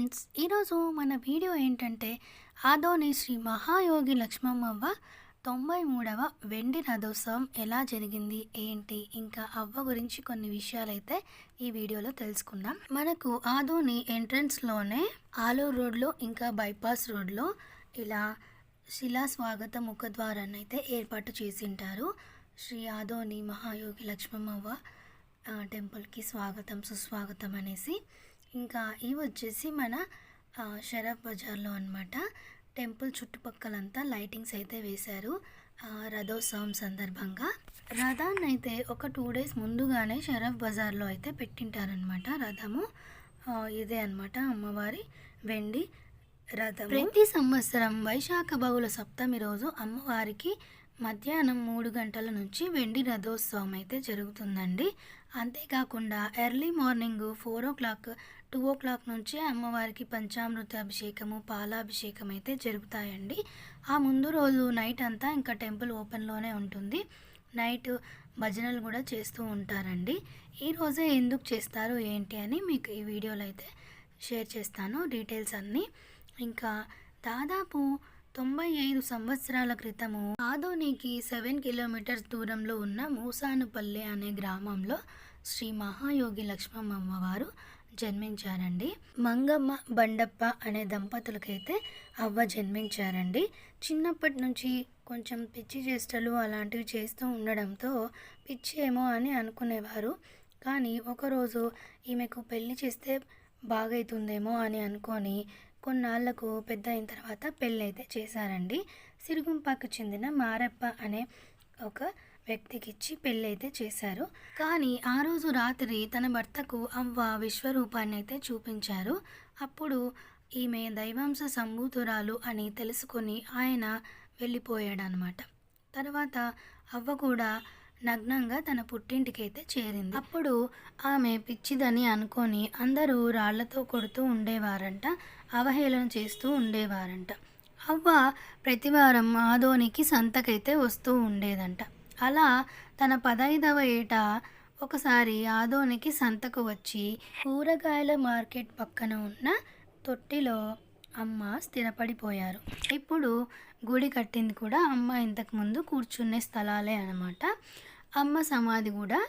Friends ఈరోజు మన video ఏంటంటే ఆదోని శ్రీ మహాయోగి లక్ష్మమ్మవ్వ తొంభై మూడవ వెండి రథోత్సవం ఎలా జరిగింది ఏంటి ఇంకా అవ్వ గురించి కొన్ని విషయాలైతే ఈ వీడియోలో తెలుసుకుందాం. మనకు ఆదోని ఎంట్రన్స్లోనే ఆలూరు రోడ్లో ఇంకా బైపాస్ రోడ్లో ఇలా శిలా స్వాగత ముఖద్వారాన్ని అయితే ఏర్పాటు చేసింటారు శ్రీ ఆదోని మహాయోగి లక్ష్మమ్మవ్వ టెంపుల్కి స్వాగతం సుస్వాగతం అనేసి. ఇంకా ఇవి వచ్చేసి మన షరఫ్ బజార్లో అనమాట టెంపుల్ చుట్టుపక్కలంతా లైటింగ్స్ అయితే వేశారు రథోత్సవం సందర్భంగా. రథాన్ని అయితే ఒక టూ డేస్ ముందుగానే షరఫ్ బజార్లో అయితే పెట్టింటారనమాట రథము. ఇదే అనమాట అమ్మవారి వెండి రథం ప్రతి సంవత్సరం వైశాఖ బహుళ సప్తమి రోజు అమ్మవారికి మధ్యాహ్నం మూడు గంటల నుంచి వెండి రథోత్సవం అయితే జరుగుతుందండి. అంతేకాకుండా early morning four o'clock two o'clock నుంచి అమ్మవారికి పంచామృత అభిషేకము పాలాభిషేకం అయితే జరుగుతాయండి. ఆ ముందు రోజు నైట్ అంతా ఇంకా టెంపుల్ ఓపెన్లోనే ఉంటుంది. నైట్ భజనలు కూడా చేస్తూ ఉంటారండి. ఈరోజే ఎందుకు చేస్తారు ఏంటి అని మీకు ఈ వీడియోలో అయితే షేర్ చేస్తాను డీటెయిల్స్ అన్నీ. ఇంకా దాదాపు తొంభై ఐదు సంవత్సరాల క్రితము ఆదోనికి సెవెన్ కిలోమీటర్స్ దూరంలో ఉన్న మూసానుపల్లె అనే గ్రామంలో శ్రీ మహాయోగి లక్ష్మమ్మ అమ్మవారు జన్మించారండి. మంగమ్మ బండప్ప అనే దంపతులకైతే అవ్వ జన్మించారండి. చిన్నప్పటి నుంచి కొంచెం పిచ్చి చేష్టలు అలాంటివి చేస్తూ ఉండడంతో పిచ్చి ఏమో అని అనుకునేవారు. కానీ ఒకరోజు ఈమెకు పెళ్ళి చేస్తే బాగైతుందేమో అని అనుకొని కొన్నాళ్ళకు పెద్ద అయిన తర్వాత పెళ్ళి అయితే చేశారండి. సిరుగుంపాకు చెందిన మారప్ప అనే ఒక వ్యక్తికిచ్చి పెళ్ళైతే చేశారు. కానీ ఆ రోజు రాత్రి తన భర్తకు అవ్వ విశ్వరూపాన్ని అయితే చూపించారు. అప్పుడు ఈమె దైవాంశ సంభూతురాలు అని తెలుసుకొని ఆయన వెళ్ళిపోయాడనమాట. తర్వాత అవ్వ కూడా నగ్నంగా తన పుట్టింటికైతే చేరింది. అప్పుడు ఆమె పిచ్చిదని అనుకొని అందరూ రాళ్ళతో కొడుతూ ఉండేవారంట అవహేళన చేస్తూ ఉండేవారంట. అవ్వ ప్రతివారం ఆదోనికి సంతకైతే వస్తూ ఉండేదంట. అలా తన పదైదవ ఏట ఒకసారి ఆదోనికి సంతకు వచ్చి కూరగాయల మార్కెట్ పక్కన ఉన్న తొట్టిలో అమ్మ స్థిరపడిపోయారు. ఇప్పుడు గుడి కట్టింది కూడా అమ్మ ఇంతకుముందు కూర్చునే స్థలాలే అనమాట అమ్మ సమాధి కూడా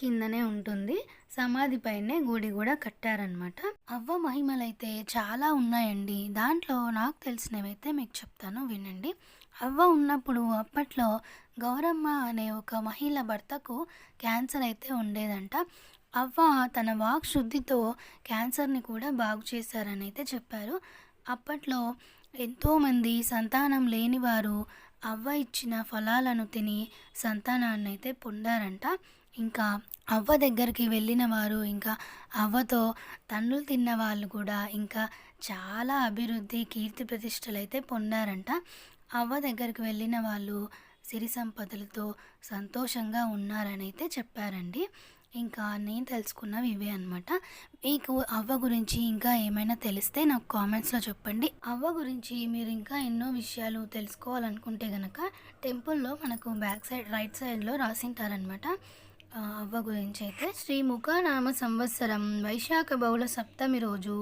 కిందనే ఉంటుంది. సమాధి పైనే గుడి కూడా కట్టారనమాట అవ్వ మహిమలైతే చాలా ఉన్నాయండి. దాంట్లో నాకు తెలిసినవైతే మీకు చెప్తాను వినండి. అవ్వ ఉన్నప్పుడు అప్పట్లో గౌరమ్మ అనే ఒక మహిళ భర్తకు క్యాన్సర్ అయితే ఉండేదంట. అవ్వ తన వాక్ శుద్ధితో క్యాన్సర్ని కూడా బాగు చేశారని అయితే చెప్పారు. అప్పట్లో ఎంతోమంది సంతానం లేనివారు అవ్వ ఇచ్చిన ఫలాలను తిని సంతానాన్ని అయితే పొందారంట. ఇంకా అవ్వ దగ్గరికి వెళ్ళిన వారు ఇంకా అవ్వతో తండ్రులు తిన్న వాళ్ళు కూడా ఇంకా చాలా అభివృద్ధి కీర్తి ప్రతిష్టలు అయితే పొందారంట. అవ్వ దగ్గరికి వెళ్ళిన వాళ్ళు సిరి సంపదలతో సంతోషంగా ఉన్నారని అయితే చెప్పారండి. ఇంకా నేను తెలుసుకున్నవి ఇవే అనమాట మీకు అవ్వ గురించి ఇంకా ఏమైనా తెలిస్తే నాకు కామెంట్స్లో చెప్పండి. అవ్వ గురించి మీరు ఇంకా ఎన్నో విషయాలు తెలుసుకోవాలనుకుంటే కనుక టెంపుల్లో మనకు బ్యాక్ సైడ్ రైట్ సైడ్లో రాసింటారనమాట అవ్వ గురించి అయితే. శ్రీ ముఖనామ సంవత్సరం వైశాఖ బహుళ సప్తమి రోజు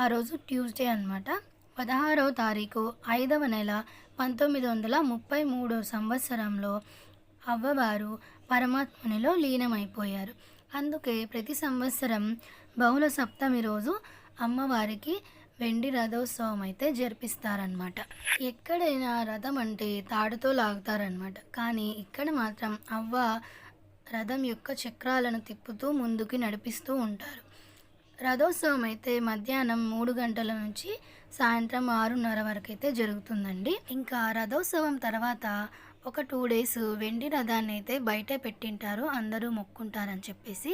ఆ రోజు ట్యూస్డే అనమాట పదహారవ తారీఖు ఐదవ నెల పంతొమ్మిది వందల ముప్పై మూడో సంవత్సరంలో అవ్వవారు పరమాత్మనిలో లీనమైపోయారు. అందుకే ప్రతి సంవత్సరం బహుళ సప్తమి రోజు అమ్మవారికి వెండి రథోత్సవం అయితే జరిపిస్తారనమాట ఎక్కడైనా రథం అంటే తాడుతో లాగుతారనమాట కానీ ఇక్కడ మాత్రం అవ్వ రథం యొక్క చక్రాలను తిప్పుతూ ముందుకు నడిపిస్తూ ఉంటారు. రథోత్సవం అయితే మధ్యాహ్నం మూడు గంటల నుంచి సాయంత్రం ఆరున్నర వరకు అయితే జరుగుతుందండి. ఇంకా రథోత్సవం తర్వాత ఒక టూ డేస్ వెండి రథాన్ని అయితే బయట పెట్టింటారు అందరూ మొక్కుంటారని చెప్పేసి.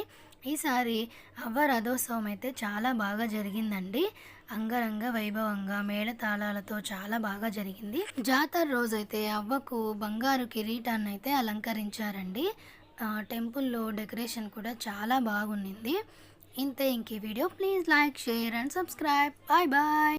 ఈసారి అవ్వ రథోత్సవం అయితే చాలా బాగా జరిగిందండి. అంగరంగ వైభవంగా మేళతాళాలతో చాలా బాగా జరిగింది. జాతర రోజైతే అవ్వకు బంగారు కిరీటాన్ని అయితే అలంకరించారండి టెంపుల్లో డెకరేషన్ కూడా చాలా బాగుండింది. In the Inky video, please like, share and subscribe. Bye bye.